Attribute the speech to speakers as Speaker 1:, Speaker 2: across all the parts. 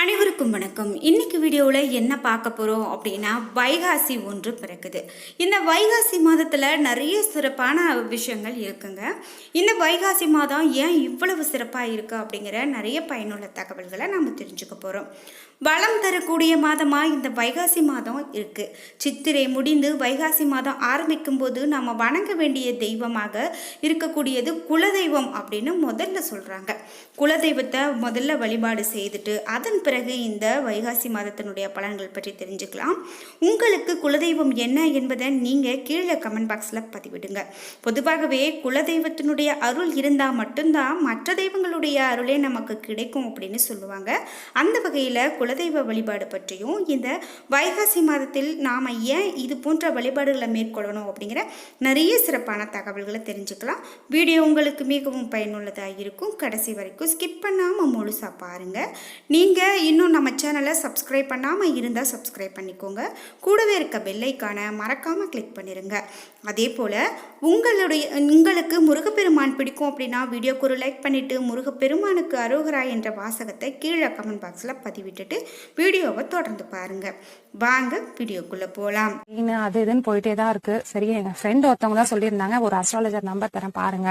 Speaker 1: அனைவருக்கும் வணக்கம். இன்னைக்கு வீடியோவில் என்ன பார்க்க போகிறோம் அப்படின்னா வைகாசி ஒன்று பிறக்குது. இந்த வைகாசி மாதத்தில் நிறைய சிறப்பான விஷயங்கள் இருக்குங்க. இந்த வைகாசி மாதம் ஏன் இவ்வளவு சிறப்பாக இருக்குது அப்படிங்கிற நிறைய பயனுள்ள தகவல்களை நம்ம தெரிஞ்சுக்க போகிறோம் வளம் தரக்கூடிய மாதமாக இந்த வைகாசி மாதம் இருக்குது சித்திரை முடிந்து வைகாசி மாதம் ஆரம்பிக்கும் போது நம்ம வணங்க வேண்டிய தெய்வமாக இருக்கக்கூடியது குலதெய்வம் அப்படின்னு முதல்ல சொல்கிறாங்க குலதெய்வத்தை முதல்ல வழிபாடு செய்துட்டு அதன் பிறகு இந்த வைகாசி மாதத்தினுடைய பலன்கள் பற்றி தெரிஞ்சுக்கலாம். உங்களுக்கு குலதெய்வம் என்ன என்பதை நீங்கள் கீழே கமெண்ட் பாக்ஸில் பதிவிடுங்க. பொதுவாகவே குலதெய்வத்தினுடைய அருள் இருந்தால் மட்டும்தான் மற்ற தெய்வங்களுடைய அருளே நமக்கு கிடைக்கும் அப்படின்னு சொல்லுவாங்க. அந்த வகையில் குல குலதெய்வ வழிபாடு பற்றியும் இந்த வைகாசி மாதத்தில் நாம் ஏன் இது போன்ற வழிபாடுகளை மேற்கொள்ளணும் அப்படிங்கிற நிறைய சிறப்பான தகவல்களை தெரிஞ்சுக்கலாம். வீடியோ உங்களுக்கு மிகவும் பயனுள்ளதாக இருக்கும். கடைசி வரைக்கும் ஸ்கிப் பண்ணாமல் முழுசாக பாருங்கள் நீங்கள் இன்னும் நம்ம சேனலை சப்ஸ்கிரைப் பண்ணாமல் இருந்தால் சப்ஸ்கிரைப் பண்ணிக்கோங்க. கூடவே இருக்க பெல்லைக்கான மறக்காமல் கிளிக் பண்ணிடுங்க அதே போல் உங்களுடைய உங்களுக்கு முருகப்பெருமான் பிடிக்கும் அப்படின்னா வீடியோக்கு ஒரு லைக் பண்ணிவிட்டு முருகப்பெருமானுக்கு அரோகரா என்ற வாசகத்தை கீழே கமெண்ட் பாக்ஸில் பதிவிட்டுட்டு வீடியோவை தொடர்ந்து பாருங்கள் வாங்க வீடியோக்குள்ளே போகலாம்
Speaker 2: அது இதுன்னு போயிட்டே தான் இருக்கு. சரி எங்க ஃப்ரெண்ட் ஒருத்தவங்க தான் சொல்லியிருந்தாங்க. ஒரு அஸ்ட்ராலஜர் நம்பர் தரேன் பாருங்க.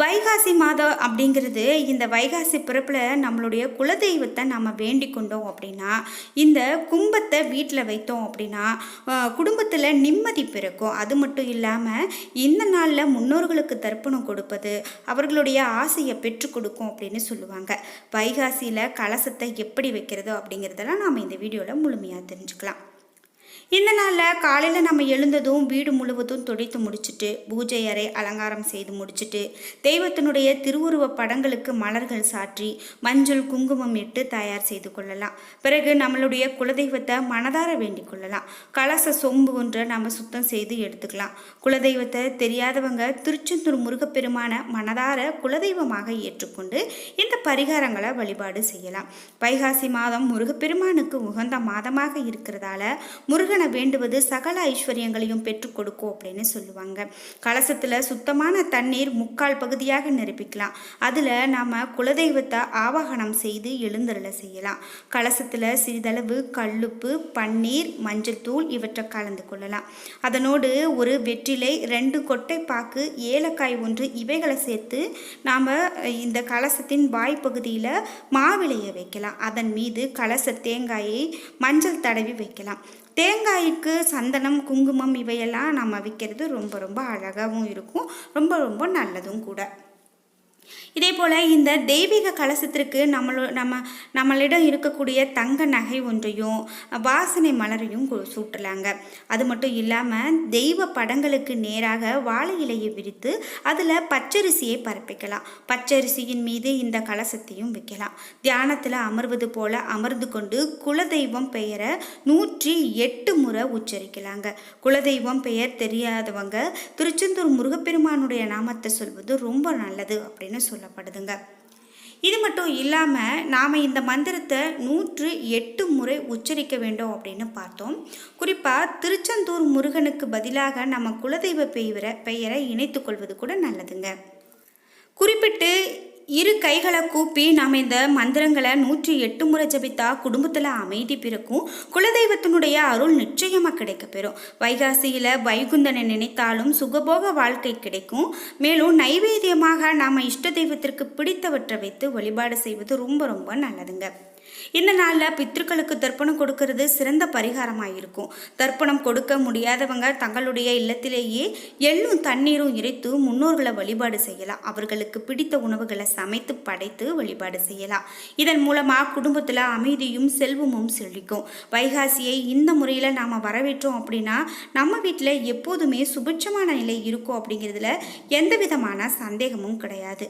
Speaker 1: வைகாசி மாதம் அப்படிங்கிறது இந்த வைகாசி பிறப்பில் நம்மளுடைய குலதெய்வத்தை நம்ம வேண்டிக் கொண்டோம் அப்படின்னா இந்த கும்பத்தை வீட்டில் வைத்தோம் அப்படின்னா குடும்பத்தில் நிம்மதி பிறக்கும். அது மட்டும் இல்லாமல் இந்த நாளில் முன்னோர்களுக்கு தர்ப்பணம் கொடுப்பது அவர்களுடைய ஆசையை பெற்றுக் கொடுக்கும் அப்படின்னு சொல்லுவாங்க. வைகாசியில் கலசத்தை எப்படி வைக்கிறது அப்படிங்கிறதெல்லாம் நாம் இந்த வீடியோவில் முழுமையாக தெரிஞ்சுக்கலாம். இந்த நாளில் காலையில் நம்ம எழுந்ததும் வீடு முழுவதும் துடைத்து முடிச்சுட்டு பூஜை அறை அலங்காரம் செய்து முடிச்சுட்டு தெய்வத்தினுடைய திருவுருவ படங்களுக்கு மலர்கள் சாற்றி மஞ்சள் குங்குமம் இட்டு தயார் செய்து கொள்ளலாம். பிறகு நம்மளுடைய குலதெய்வத்தை மனதார வேண்டிக் கொள்ளலாம். கலச சொம்பு ஒன்றை நம்ம சுத்தம் செய்து எடுத்துக்கலாம். குலதெய்வத்தை தெரியாதவங்க திருச்செந்தூர் முருகப்பெருமான மனதார குலதெய்வமாக ஏற்றுக்கொண்டு இந்த பரிகாரங்களை வழிபாடு செய்யலாம். வைகாசி மாதம் முருகப்பெருமானுக்கு உகந்த மாதமாக இருக்கிறதால முருகன் முருகனை வேண்டுவது சகல ஐஸ்வர்யங்களையும் பெற்றுக் கொடுக்கும் அப்படின்னு சொல்லுவாங்க. கலசத்தில் சுத்தமான தண்ணீர் முக்கால் பகுதியாக நிரப்பிக்கலாம். அதில் நாம் குலதெய்வத்தை ஆவாகனம் செய்து எழுந்தருளை செய்யலாம். கலசத்தில் சிறிதளவு கல்லுப்பு பன்னீர் மஞ்சள் தூள் இவற்றை கலந்து கொள்ளலாம். அதனோடு ஒரு வெற்றிலை ரெண்டு கொட்டை பாக்கு ஏலக்காய் ஒன்று இவைகளை சேர்த்து நாம் இந்த கலசத்தின் வாய்ப்பகுதியில் மாவிளைய வைக்கலாம். அதன் மீது கலச தேங்காயை மஞ்சள் தடவி வைக்கலாம். தேங்காய்க்கு சந்தனம் குங்குமம் இவையெல்லாம் நம்ம விற்கிறது ரொம்ப ரொம்ப அழகாகவும் இருக்கும். ரொம்ப ரொம்ப நல்லதும் கூட. இதே போல் இந்த தெய்வீக கலசத்திற்கு நம்மளோ நம்ம நம்மளிடம் இருக்கக்கூடிய தங்க நகை ஒன்றையும் வாசனை மலரையும் சூட்டலாங்க. அது மட்டும் இல்லாமல் தெய்வ படங்களுக்கு நேராக வாழை இலையை விரித்து அதில் பச்சரிசியை பரப்பிக்கலாம். பச்சரிசியின் மீது இந்த கலசத்தையும் வைக்கலாம். தியானத்தில் அமர்வது போல அமர்ந்து கொண்டு குலதெய்வம் பெயரை நூற்றி எட்டு முறை உச்சரிக்கலாங்க. குலதெய்வம் பெயர் தெரியாதவங்க திருச்செந்தூர் முருகப்பெருமானுடைய நாமத்தை சொல்வது ரொம்ப நல்லது அப்படின்னு சொல்லப்படுதுங்க. இது மட்டும் இல்லாமல் நாம் இந்த மந்திரத்தை நூற்று எட்டு முறை உச்சரிக்க வேண்டும் அப்படின்னு பார்த்தோம். குறிப்பாக திருச்செந்தூர் முருகனுக்கு பதிலாக நம்ம குலதெய்வ பெயரை பெயரை இணைத்துக்கொள்வது கூட நல்லதுங்க. குறிப்பிட்டு இரு கைகளை கூப்பி நாம் இந்த மந்திரங்களை நூற்றி எட்டு முறை ஜபித்தா குடும்பத்தில் அமைதி பிறக்கும். குலதெய்வத்தினுடைய அருள் நிச்சயமாக கிடைக்க பெறும். வைகாசியில் வைகுந்தனை நினைத்தாலும் சுகபோக வாழ்க்கை கிடைக்கும். மேலும் நைவேத்தியமாக நாம் இஷ்ட தெய்வத்திற்கு பிடித்தவற்றை வைத்து வழிபாடு செய்வது ரொம்ப ரொம்ப நல்லதுங்க. இந்த நாளில் பித்ருக்களுக்கு தர்ப்பணம் கொடுக்கறது சிறந்த பரிகாரமாக இருக்கும் தர்ப்பணம் கொடுக்க முடியாதவங்க தங்களுடைய இல்லத்திலேயே எள்ளும் தண்ணீரும் இறைத்து முன்னோர்களை வழிபாடு செய்யலாம். அவர்களுக்கு பிடித்த உணவுகளை சமைத்து படைத்து வழிபாடு செய்யலாம். இதன் மூலமாக குடும்பத்தில் அமைதியும் செல்வமும் செழிக்கும். வைகாசியை இந்த முறையில் நாம் வரவேற்றோம் அப்படின்னா நம்ம வீட்டில் எப்போதுமே சுபிட்சமான நிலை இருக்கும் அப்படிங்கிறதுல எந்த விதமான சந்தேகமும் கிடையாது.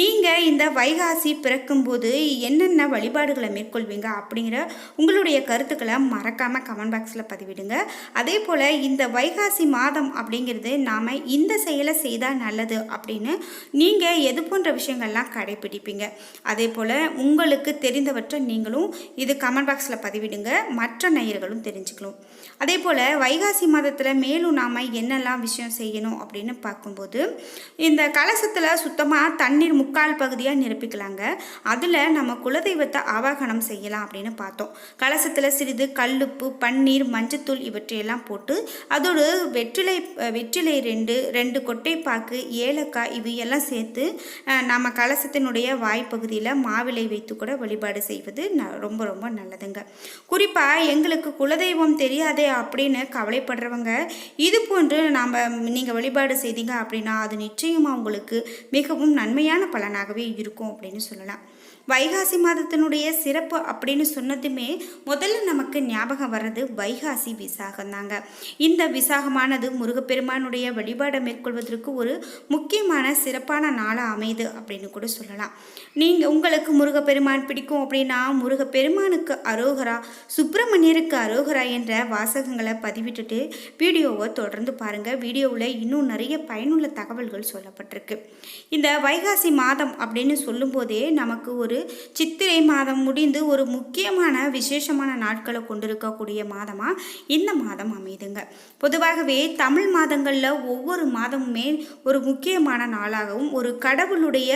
Speaker 1: நீங்கள் இந்த வைகாசி பிறக்கும்போது என்னென்ன வழிபாடுகளை கொள்வீங்க அப்படிங்கிற உங்களுடைய கருத்துக்களை மறக்காமல் கமெண்ட் பாக்ஸில் பதிவிடுங்க. அதே போல் இந்த வைகாசி மாதம் அப்படிங்கிறது நாம் இந்த செயலை செய்தால் நல்லது அப்படின்னு நீங்கள் எது போன்ற விஷயங்கள்லாம் கடைபிடிப்பீங்க அதே போல் உங்களுக்கு தெரிந்தவற்றை நீங்களும் இது கமெண்ட் பாக்ஸில் பதிவிடுங்க. மற்ற நேயர்களும் தெரிஞ்சுக்கலாம் அதே போல் வைகாசி மாதத்தில் மேலும் நாம் என்னெல்லாம் விஷயம் செய்யணும் அப்படின்னு பார்க்கும்போது இந்த கலசத்தில் சுத்தமாக தண்ணீர் முக்கால் பகுதியாக நிரப்பிக்கலாங்க. அதில் நம்ம குலதெய்வத்தை ஆவாகனம் செய்யலாம் அப்படின்னு பார்த்தோம். கலசத்தில் சிறிது கல்லுப்பு பன்னீர் மஞ்சத்தூள் இவற்றையெல்லாம் போட்டு அதோடு வெற்றிலை வெற்றிலை ரெண்டு ரெண்டு கொட்டைப்பாக்கு ஏலக்காய் இவையெல்லாம் சேர்த்து நம்ம கலசத்தினுடைய வாய்ப்பகுதியில் மாவிலை வைத்து கூட வழிபாடு செய்வது ந- ரொம்ப ரொம்ப நல்லதுங்க. குறிப்பாக எங்களுக்கு குலதெய்வம் தெரியாதே அப்படின்னு கவலைப்படுறவங்க இது போன்று நாம் நீங்கள் வழிபாடு செய்தீங்க அப்படின்னா அது நிச்சயமாக உங்களுக்கு மிகவும் நன்மையான பலனாகவே இருக்கும் அப்படின்னு சொல்லலாம். வைகாசி மாதத்தினுடைய சிறப்பு அப்படின்னு சொன்னதுமே முதல்ல நமக்கு ஞாபகம் வர்றது வைகாசி விசாகம் தாங்க இந்த விசாகமானது முருகப்பெருமானுடைய வழிபாடை மேற்கொள்வதற்கு ஒரு முக்கியமான சிறப்பான நாளாக அமையுது அப்படின்னு கூட சொல்லலாம். நீங்கள் உங்களுக்கு முருகப்பெருமான் பிடிக்கும் அப்படின்னா முருகப்பெருமானுக்கு அரோகரா சுப்பிரமணியருக்கு அரோகரா என்ற வாசகங்களை பதிவிட்டுட்டு வீடியோவை தொடர்ந்து பாருங்கள் வீடியோவில் இன்னும் நிறைய பயனுள்ள தகவல்கள் சொல்லப்பட்டிருக்கு. இந்த வைகாசி மாதம் அப்படின்னு சொல்லும்போதே நமக்கு ஒரு சித்திரை மாதம் முடிந்து ஒரு முக்கியமான விசேஷமான நாட்களை கொண்டிருக்கக்கூடிய மாதமாக இந்த மாதம் அமைதுங்க. பொதுவாகவே தமிழ் மாதங்களில் ஒவ்வொரு மாதமுமே ஒரு முக்கியமான நாளாகவும் ஒரு கடவுளுடைய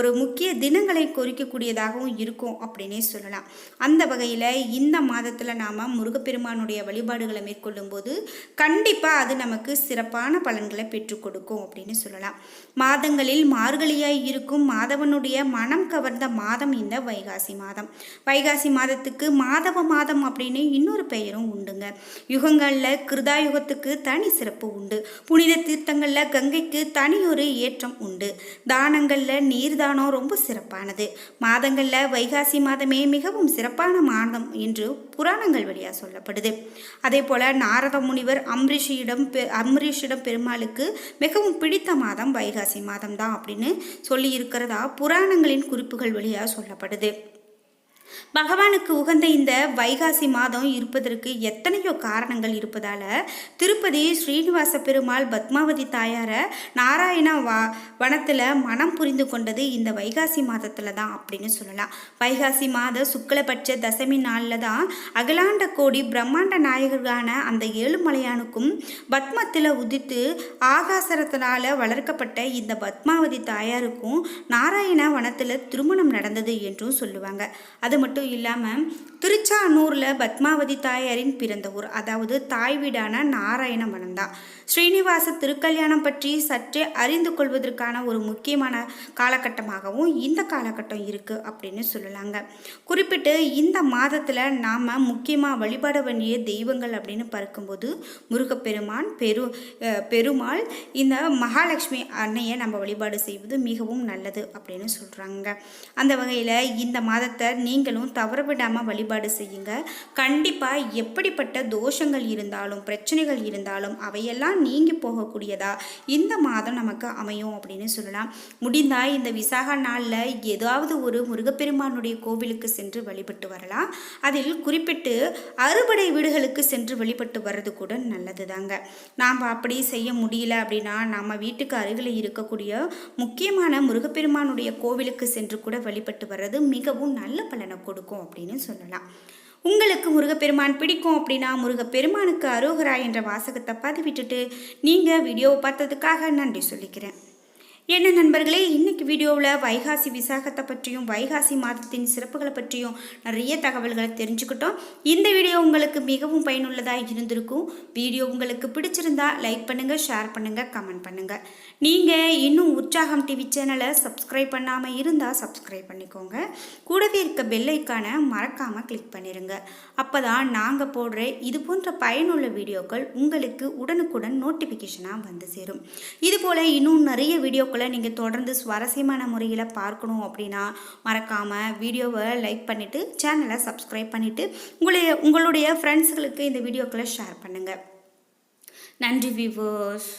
Speaker 1: ஒரு முக்கிய தினங்களை குறிக்கக்கூடியதாகவும் இருக்கும் அப்படின்னே சொல்லலாம். அந்த வகையில் இந்த மாதத்தில் நாம் முருகப்பெருமானுடைய வழி வழிபாடுகளை மேற்கொள்ளும் போது கண்டிப்பாக அது நமக்கு சிறப்பான பலன்களை பெற்றுக் கொடுக்கும் அப்படின்னு சொல்லலாம். மாதங்களில் மார்கழியாய் இருக்கும் மாதவனுடைய மனம் கவர்ந்த மாதம் இந்த வைகாசி மாதம். வைகாசி மாதத்துக்கு மாதவ மாதம் அப்படின்னு இன்னொரு பெயரும் உண்டுங்க. யுகங்களில் கிருதாயுகத்துக்கு தனி சிறப்பு உண்டு. புனித தீர்த்தங்களில் கங்கைக்கு தனியொரு ஏற்றம் உண்டு. தானங்களில் நீர்தானம் ரொம்ப சிறப்பானது. மாதங்களில் வைகாசி மாதமே மிகவும் சிறப்பான மாதம் என்று புராணங்கள் வழியாக சொல்லப்படுது. அதே போல் நாரத முனிவர் அம்ரிஷியிடம் பெ- அம்பரீஷிடம் பெருமாளுக்கு மிகவும் பிடித்த மாதம் வைகாசி மாதம் தான் அப்படின்னு சொல்லி இருக்கிறதா புராணங்களின் குறிப்புகள் வழியாக சொல்லப்படுது. பகவானுக்கு உகந்த இந்த வைகாசி மாதம் இருப்பதற்கு எத்தனையோ காரணங்கள் இருப்பதால திருப்பதி ஸ்ரீனிவாச பெருமாள் பத்மாவதி தாயார நாராயண வா வனத்தில் மனம் புரிந்து கொண்டது இந்த வைகாசி மாதத்தில் தான் அப்படின்னு சொல்லலாம். வைகாசி மாத சுக்லபட்ச தசமி நாளில் தான் அகிலாண்ட கோடி பிரம்மாண்ட நாயகர்களான அந்த ஏழுமலையானுக்கும் பத்மத்தில் உதித்து ஆகாசரத்தினால வளர்க்கப்பட்ட இந்த பத்மாவதி தாயாருக்கும் நாராயண வனத்தில் திருமணம் நடந்தது என்றும் சொல்லுவாங்க. அது மட்டும் இல்லாமல் திருச்சானூரில் பத்மாவதி தாயாரின் பிறந்த ஊர் அதாவது தாய் வீடான நாராயண தான் ஸ்ரீனிவாச திருக்கல்யாணம் பற்றி சற்றே அறிந்து கொள்வதற்கான ஒரு முக்கியமான காலகட்டமாகவும் இந்த காலகட்டம் இருக்குது அப்படின்னு சொல்லலாங்க. குறிப்பிட்டு இந்த மாதத்தில் நாம் முக்கியமாக வழிபாட வேண்டிய தெய்வங்கள் அப்படின்னு பார்க்கும்போது முருகப்பெருமான் பெரு பெருமாள் இந்த மகாலட்சுமி அன்னையை நம்ம வழிபாடு செய்வது மிகவும் நல்லது அப்படின்னு சொல்கிறாங்க அந்த வகையில் இந்த மாதத்தை நீங்களும் தவறவிடாமல் வழி வழிபாடு செய்யுங்க. கண்டிப்பாக எப்படிப்பட்ட தோஷங்கள் இருந்தாலும் பிரச்சனைகள் இருந்தாலும் அவையெல்லாம் நீங்கி போகக்கூடியதா இந்த மாதம் நமக்கு அமையும் அப்படின்னு சொல்லலாம். முடிந்தால் இந்த விசாக நாளில் ஏதாவது ஒரு முருகப்பெருமானுடைய கோவிலுக்கு சென்று வழிபட்டு வரலாம். அதில் குறிப்பிட்டு அறுபடை வீடுகளுக்கு சென்று வழிபட்டு வர்றது கூட நல்லது தாங்க நாம் அப்படி செய்ய முடியல அப்படின்னா நம்ம வீட்டுக்கு அருகில் இருக்கக்கூடிய முக்கியமான முருகப்பெருமானுடைய கோவிலுக்கு சென்று கூட வழிபட்டு வர்றது மிகவும் நல்ல பலனை கொடுக்கும் அப்படின்னு சொல்லலாம். உங்களுக்கு முருகப்பெருமான் பிடிக்கும் அப்படின்னா முருகப்பெருமானுக்கு அரோகரா என்ற வாசகத்தை பதிவிட்டுட்டு நீங்கள் வீடியோவை பார்த்ததுக்காக நன்றி சொல்லிக்கிறேன். என்ன நண்பர்களே இன்னைக்கு வீடியோவில் வைகாசி விசாகத்தை பற்றியும் வைகாசி மாதத்தின் சிறப்புகளை பற்றியும் நிறைய தகவல்களை தெரிஞ்சுக்கிட்டோம். இந்த வீடியோ உங்களுக்கு மிகவும் பயனுள்ளதாக இருந்திருக்கும். வீடியோ உங்களுக்கு பிடிச்சிருந்தா லைக் பண்ணுங்கள் ஷேர் பண்ணுங்கள் கமெண்ட் பண்ணுங்கள் நீங்கள் இன்னும் உற்சாகம் டிவி சேனலை சப்ஸ்கிரைப் பண்ணாமல் இருந்தால் சப்ஸ்கிரைப் பண்ணிக்கோங்க. கூடவே இருக்க பெல்லைக்கான மறக்காமல் கிளிக் பண்ணிடுங்க அப்போ தான் நாங்கள் போடுற இது போன்ற பயனுள்ள வீடியோக்கள் உங்களுக்கு உடனுக்குடன் நோட்டிஃபிகேஷனாக வந்து சேரும். இதுபோல் இன்னும் நிறைய வீடியோக்கள் வீடியோக்களை நீங்கள் தொடர்ந்து சுவாரஸ்யமான முறையில் பார்க்கணும் அப்படின்னா மறக்காமல் வீடியோவை லைக் பண்ணிவிட்டு சேனலை சப்ஸ்கிரைப் பண்ணிவிட்டு உங்களுடைய உங்களுடைய ஃப்ரெண்ட்ஸுகளுக்கு இந்த வீடியோக்களை ஷேர் பண்ணுங்கள் நன்றி வியூவர்ஸ்